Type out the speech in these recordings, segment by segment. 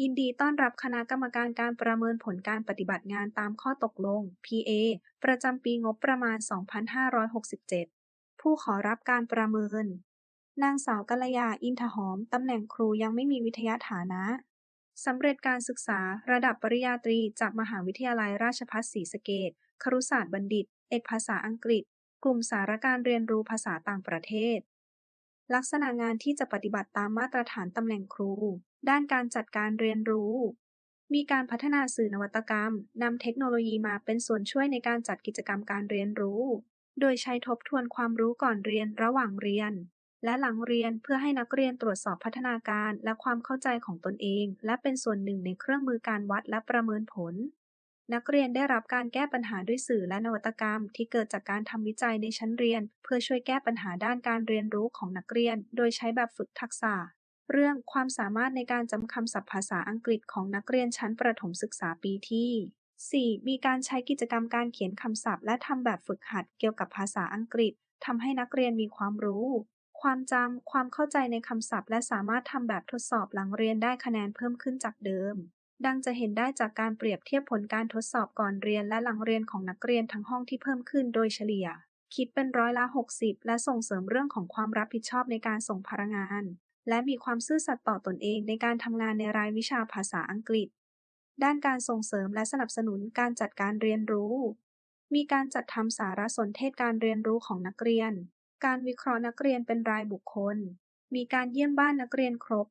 อินดีต้อนรับคณะกรรมการการประเมินผลการปฏิบัติงานตามข้อตกลง PA ประจำปีงบประมาณ 2567 ผู้ขอรับการประเมิน นางสาวกัลยา อินทหอม ตำแหน่งครูยังไม่มีวิทยาฐานะ สำเร็จการศึกษาระดับปริญญาตรีจากมหาวิทยาลัยราชภัฏศรีสะเกษครุศาสตร์บัณฑิต เอกภาษาอังกฤษ กลุ่มสารการเรียนรู้ภาษาต่างประเทศ ลักษณะงานที่จะปฏิบัติตามมาตรฐานตำแหน่งครู ด้านการจัดการเรียนรู้ มีการพัฒนาสื่อนวัตกรรม นำเทคโนโลยีมาเป็นส่วนช่วยในการจัดกิจกรรมการเรียนรู้ โดยใช้ทบทวนความรู้ก่อนเรียนระหว่างเรียน และหลังเรียนเพื่อให้นักเรียนตรวจสอบพัฒนาการและความเข้าใจของตนเอง และเป็นส่วนหนึ่งในเครื่องมือการวัดและประเมินผล นักเรียนได้รับการแก้ปัญหาด้วยสื่อและนวัตกรรม ที่เกิดจากการทำวิจัยในชั้นเรียน เพื่อช่วยแก้ปัญหาด้านการเรียนรู้ของนักเรียน โดยใช้แบบฝึกทักษะ เรื่องความสามารถในการจำคำศัพท์ภาษาอังกฤษของนักเรียนชั้นประถมศึกษาปีที่ 4 มีการใช้กิจกรรมการเขียนคำศัพท์ และทำแบบฝึกหัดเกี่ยวกับภาษาอังกฤษทำให้นักเรียนมีความรู้ ความจำ ความเข้าใจในคำศัพท์ และสามารถทำแบบทดสอบหลังเรียนได้คะแนนเพิ่มขึ้นจากเดิม ดังจะเห็นได้จากการเปรียบเทียบผลการทดสอบก่อนเรียนและหลังเรียนของนักเรียนทั้งห้องที่เพิ่มขึ้นโดยเฉลี่ย คิดเป็นร้อยละ 60 และส่งเสริมเรื่องของความรับผิดชอบในการส่งพนักงาน และมีความซื่อสัตย์ต่อตนเองในการทำงานในรายวิชาภาษาอังกฤษ ด้านการส่งเสริมและสนับสนุนการจัดการเรียนรู้ มีการจัดทำสารสนเทศการเรียนรู้ของนักเรียน การวิเคราะห์นักเรียนเป็นรายบุคคล มีการเยี่ยมบ้านนักเรียนครบ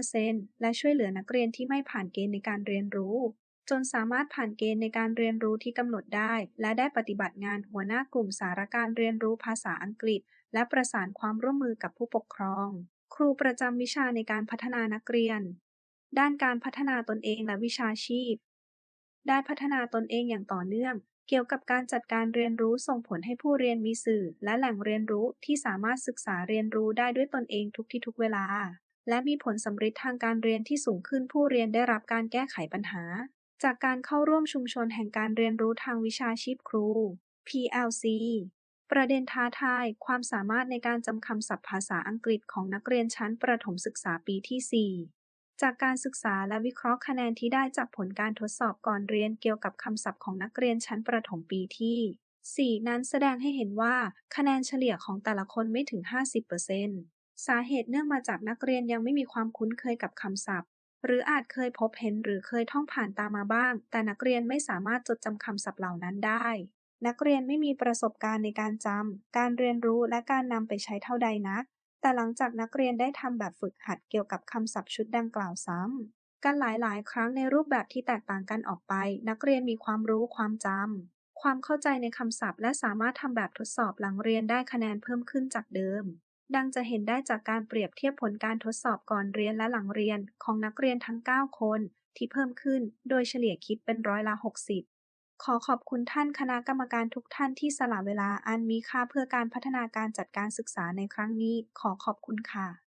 100%และช่วยเหลือนักเรียนที่ไม่ผ่านเกณฑ์ในการเรียนรู้ จนสามารถผ่านเกณฑ์ในการเรียนรู้ที่กำหนดได้ และได้ปฏิบัติงานหัวหน้ากลุ่มสารการเรียนรู้ภาษาอังกฤษ และประสานความร่วมมือกับผู้ปกครอง ครูประจำวิชาในการพัฒนานักเรียน ด้านการพัฒนาตนเองและวิชาชีพ ได้พัฒนาตนเองอย่างต่อเนื่อง เกี่ยวกับการจัดการเรียนรู้ส่งผลให้ผู้เรียนมีสื่อ และแหล่งเรียนรู้ที่สามารถศึกษาเรียนรู้ได้ด้วยตนเองทุกที่ทุกเวลา และมีผลสำฤทธิ์ทางการเรียนที่สูงขึ้นผู้เรียนได้รับการแก้ไขปัญหา จากการเข้าร่วมชุมชนแห่งการเรียนรู้ทางวิชาชีพครู PLC ประเด็นท้าทาย ความสามารถในการจำคำศัพท์ภาษาอังกฤษของนักเรียนชั้นประถมศึกษาปีที่ 4 จากการศึกษาและวิเคราะห์คะแนนที่ได้จากผลการทดสอบก่อนเรียนเกี่ยวกับคำศัพท์ของนักเรียนชั้นประถมปีที่ 4 นั้นแสดงให้เห็นว่าคะแนนเฉลี่ยของแต่ละคนไม่ถึง 50%สาเหตุเนื่องมาจากนักเรียนยังไม่มีความคุ้นเคยกับคำศัพท์ หรืออาจเคยพบเห็นหรือเคยท่องผ่านตามมาบ้าง แต่นักเรียนไม่สามารถจดจำคำศัพท์เหล่านั้นได้ นักเรียนไม่มีประสบการณ์ในการจำการเรียนรู้และการนำไปใช้เท่าใดนัก แต่หลังจากนักเรียนได้ทำแบบฝึกหัดเกี่ยวกับคำศัพท์ชุดดังกล่าวซ้ำกันหลายๆ ครั้งในรูปแบบที่แตกต่างกันออกไป นักเรียนมีความรู้ความจำความเข้าใจในคำศัพท์ และสามารถทำแบบทดสอบหลังเรียนได้คะแนนเพิ่มขึ้นจากเดิม ดังจะเห็นได้จากการเปรียบเทียบผลการทดสอบก่อนเรียนและหลังเรียนของนักเรียนทั้ง 9 คนที่เพิ่มขึ้น โดยเฉลี่ยคิดเป็นร้อยละ 60 ขอขอบคุณท่านคณะกรรมการทุกท่านที่สละเวลาอันมีค่าเพื่อการพัฒนาการจัดการศึกษาในครั้งนี้ ขอขอบคุณค่ะ